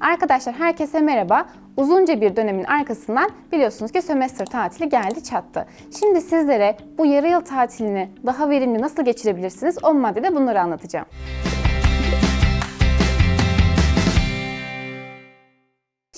Arkadaşlar herkese merhaba. Uzunca bir dönemin arkasından biliyorsunuz ki sömestr tatili geldi çattı. Şimdi sizlere bu yarı yıl tatilini daha verimli nasıl geçirebilirsiniz 10 maddede bunları anlatacağım.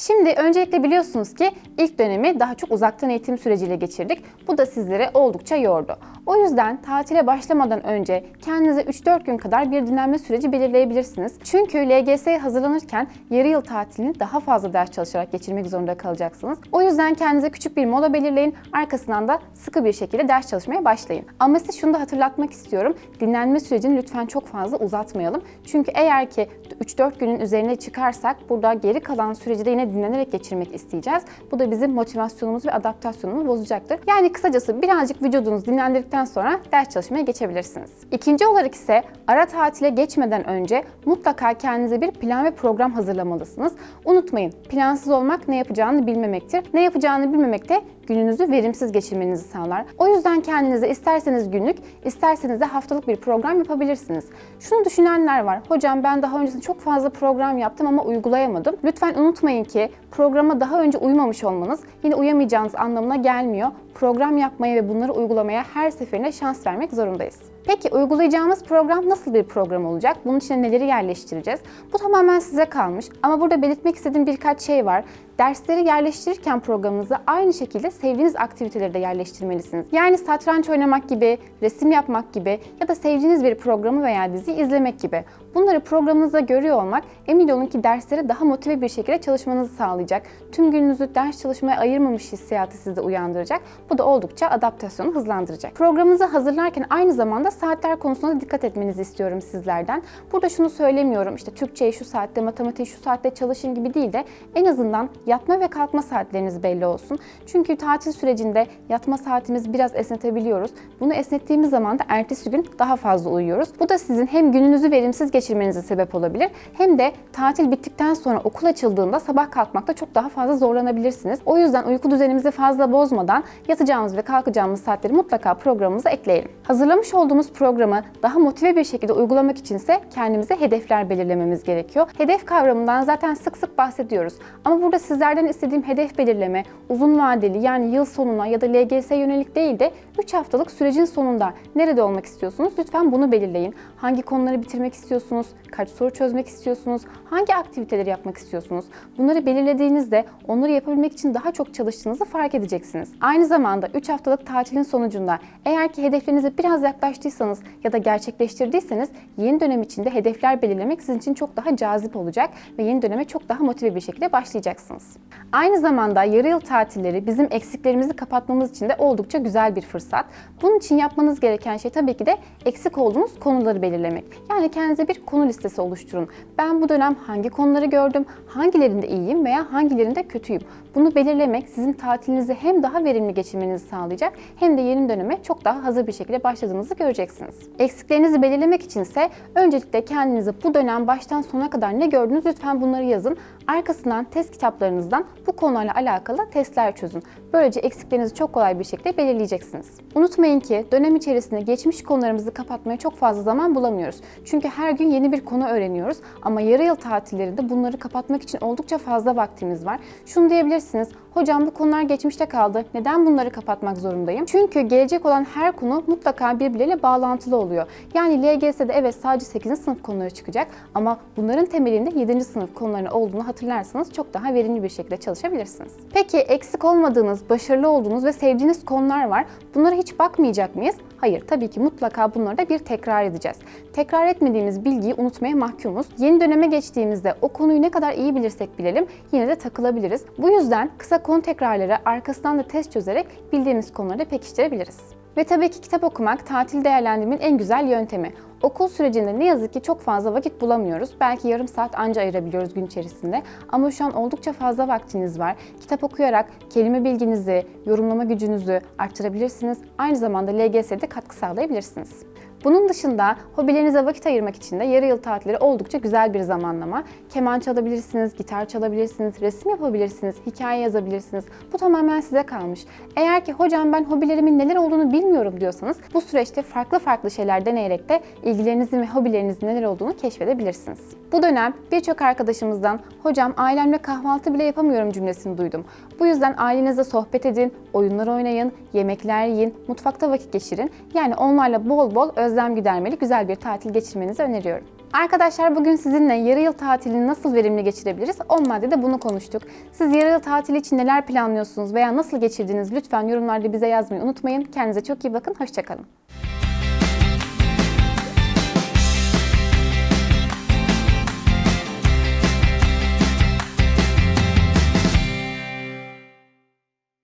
Şimdi öncelikle biliyorsunuz ki ilk dönemi daha çok uzaktan eğitim süreciyle geçirdik. Bu da sizlere oldukça yordu. O yüzden tatile başlamadan önce kendinize 3-4 gün kadar bir dinlenme süreci belirleyebilirsiniz. Çünkü LGS'ye hazırlanırken yarı yıl tatilini daha fazla ders çalışarak geçirmek zorunda kalacaksınız. O yüzden kendinize küçük bir mola belirleyin. Arkasından da sıkı bir şekilde ders çalışmaya başlayın. Ama size şunu da hatırlatmak istiyorum. Dinlenme sürecini lütfen çok fazla uzatmayalım. Çünkü eğer ki 3-4 günün üzerine çıkarsak burada geri kalan süreci de yine dinlenerek geçirmek isteyeceğiz. Bu da bizim motivasyonumuzu ve adaptasyonumuzu bozacaktır. Yani kısacası birazcık vücudunuzu dinlendirdikten sonra ders çalışmaya geçebilirsiniz. İkinci olarak ise ara tatile geçmeden önce mutlaka kendinize bir plan ve program hazırlamalısınız. Unutmayın plansız olmak ne yapacağını bilmemektir. Ne yapacağını bilmemek de gününüzü verimsiz geçirmenizi sağlar. O yüzden kendinize isterseniz günlük, isterseniz de haftalık bir program yapabilirsiniz. Şunu düşünenler var. Hocam ben daha öncesinde çok fazla program yaptım ama uygulayamadım. Lütfen unutmayın ki programa daha önce uymamış olmanız yine uyamayacağınız anlamına gelmiyor. Program yapmaya ve bunları uygulamaya her seferinde şans vermek zorundayız. Peki uygulayacağımız program nasıl bir program olacak? Bunun içine neleri yerleştireceğiz? Bu tamamen size kalmış. Ama burada belirtmek istediğim birkaç şey var. Dersleri yerleştirirken programınıza aynı şekilde sevdiğiniz aktiviteleri de yerleştirmelisiniz. Yani satranç oynamak gibi, resim yapmak gibi ya da sevdiğiniz bir programı veya dizi izlemek gibi. Bunları programınızda görüyor olmak emin olun ki derslere daha motive bir şekilde çalışmanızı sağlayacak. Tüm gününüzü ders çalışmaya ayırmamış hissiyatı sizde uyandıracak. Bu da oldukça adaptasyonu hızlandıracak. Programınızı hazırlarken aynı zamanda saatler konusunda dikkat etmenizi istiyorum sizlerden. Burada şunu söylemiyorum işte Türkçeyi şu saatte, matematiği şu saatte çalışın gibi değil de en azından yatma ve kalkma saatleriniz belli olsun. Çünkü tatil sürecinde yatma saatimizi biraz esnetebiliyoruz. Bunu esnettiğimiz zaman da ertesi gün daha fazla uyuyoruz. Bu da sizin hem gününüzü verimsiz geçirmenize sebep olabilir hem de tatil bittikten sonra okul açıldığında sabah kalkmakta çok daha fazla zorlanabilirsiniz. O yüzden uyku düzenimizi fazla bozmadan yatacağımız ve kalkacağımız saatleri mutlaka programımıza ekleyelim. Hazırlamış olduğumuz programı daha motive bir şekilde uygulamak içinse kendimize hedefler belirlememiz gerekiyor. Hedef kavramından zaten sık sık bahsediyoruz. Ama burada sizlerden istediğim hedef belirleme uzun vadeli yani yıl sonuna ya da LGS yönelik değil de 3 haftalık sürecin sonunda nerede olmak istiyorsunuz? Lütfen bunu belirleyin. Hangi konuları bitirmek istiyorsunuz? Kaç soru çözmek istiyorsunuz? Hangi aktiviteleri yapmak istiyorsunuz? Bunları belirlediğinizde onları yapabilmek için daha çok çalıştığınızı fark edeceksiniz. Aynı zamanda 3 haftalık tatilin sonucunda eğer ki hedeflerinize biraz yaklaştıysanız ya da gerçekleştirdiyseniz yeni dönem içinde hedefler belirlemek sizin için çok daha cazip olacak ve yeni döneme çok daha motive bir şekilde başlayacaksınız. Aynı zamanda yarı yıl tatilleri bizim eksiklerimizi kapatmamız için de oldukça güzel bir fırsat. Bunun için yapmanız gereken şey tabii ki de eksik olduğunuz konuları belirlemek. Yani kendinize bir konu listesi oluşturun. Ben bu dönem hangi konuları gördüm, hangilerinde iyiyim veya hangilerinde kötüyüm. Bunu belirlemek sizin tatilinizi hem daha verimli geçirmenizi sağlayacak hem de yeni döneme çok daha hazır bir şekilde başladığınızı göreceksiniz. Eksiklerinizi belirlemek içinse öncelikle kendinize bu dönem baştan sona kadar ne gördünüz lütfen bunları yazın. Arkasından test kitaplarınızdan bu konularla alakalı testler çözün. Böylece eksiklerinizi çok kolay bir şekilde belirleyeceksiniz. Unutmayın ki dönem içerisinde geçmiş konularımızı kapatmaya çok fazla zaman bulamıyoruz. Çünkü her gün yeni bir konu öğreniyoruz ama yarı yıl tatillerinde bunları kapatmak için oldukça fazla vaktimiz var. Şunu diyebilirsiniz, hocam bu konular geçmişte kaldı, neden bunları kapatmak zorundayım? Çünkü gelecek olan her konu mutlaka birbirleriyle bağlantılı oluyor. Yani LGS'de evet sadece 8. sınıf konuları çıkacak ama bunların temelinde 7. sınıf konularının olduğunu hatırlarsanız çok daha verimli bir şekilde çalışabilirsiniz. Peki eksik olmadığınız, başarılı olduğunuz ve sevdiğiniz konular var. Bunlara hiç bakmayacak mıyız? Hayır, tabii ki mutlaka bunları da bir tekrar edeceğiz. Tekrar etmediğimiz bilgiyi unutmaya mahkumuz. Yeni döneme geçtiğimizde o konuyu ne kadar iyi bilirsek bilelim yine de takılabiliriz. Bu yüzden kısa konu tekrarları arkasından da test çözerek bildiğimiz konuları pekiştirebiliriz. Ve tabii ki kitap okumak tatil değerlendirmenin en güzel yöntemi. Okul sürecinde ne yazık ki çok fazla vakit bulamıyoruz. Belki yarım saat anca ayırabiliyoruz gün içerisinde. Ama şu an oldukça fazla vaktiniz var. Kitap okuyarak kelime bilginizi, yorumlama gücünüzü arttırabilirsiniz. Aynı zamanda LGS'de katkı sağlayabilirsiniz. Bunun dışında hobilerinize vakit ayırmak için de yarı yıl tatilleri oldukça güzel bir zamanlama. Keman çalabilirsiniz, gitar çalabilirsiniz, resim yapabilirsiniz, hikaye yazabilirsiniz. Bu tamamen size kalmış. Eğer ki hocam ben hobilerimin neler olduğunu bilmiyorum diyorsanız bu süreçte farklı farklı şeyler deneyerek de ilgilerinizin ve hobilerinizin neler olduğunu keşfedebilirsiniz. Bu dönem birçok arkadaşımızdan hocam ailemle kahvaltı bile yapamıyorum cümlesini duydum. Bu yüzden ailenizle sohbet edin, oyunlar oynayın, yemekler yiyin, mutfakta vakit geçirin. Yani onlarla bol bol özlem gidermeli güzel bir tatil geçirmenizi öneriyorum. Arkadaşlar bugün sizinle yarı yıl tatilini nasıl verimli geçirebiliriz? 10 maddede bunu konuştuk. Siz yarı yıl tatili için neler planlıyorsunuz veya nasıl geçirdiniz lütfen yorumlarda bize yazmayı unutmayın. Kendinize çok iyi bakın, hoşçakalın.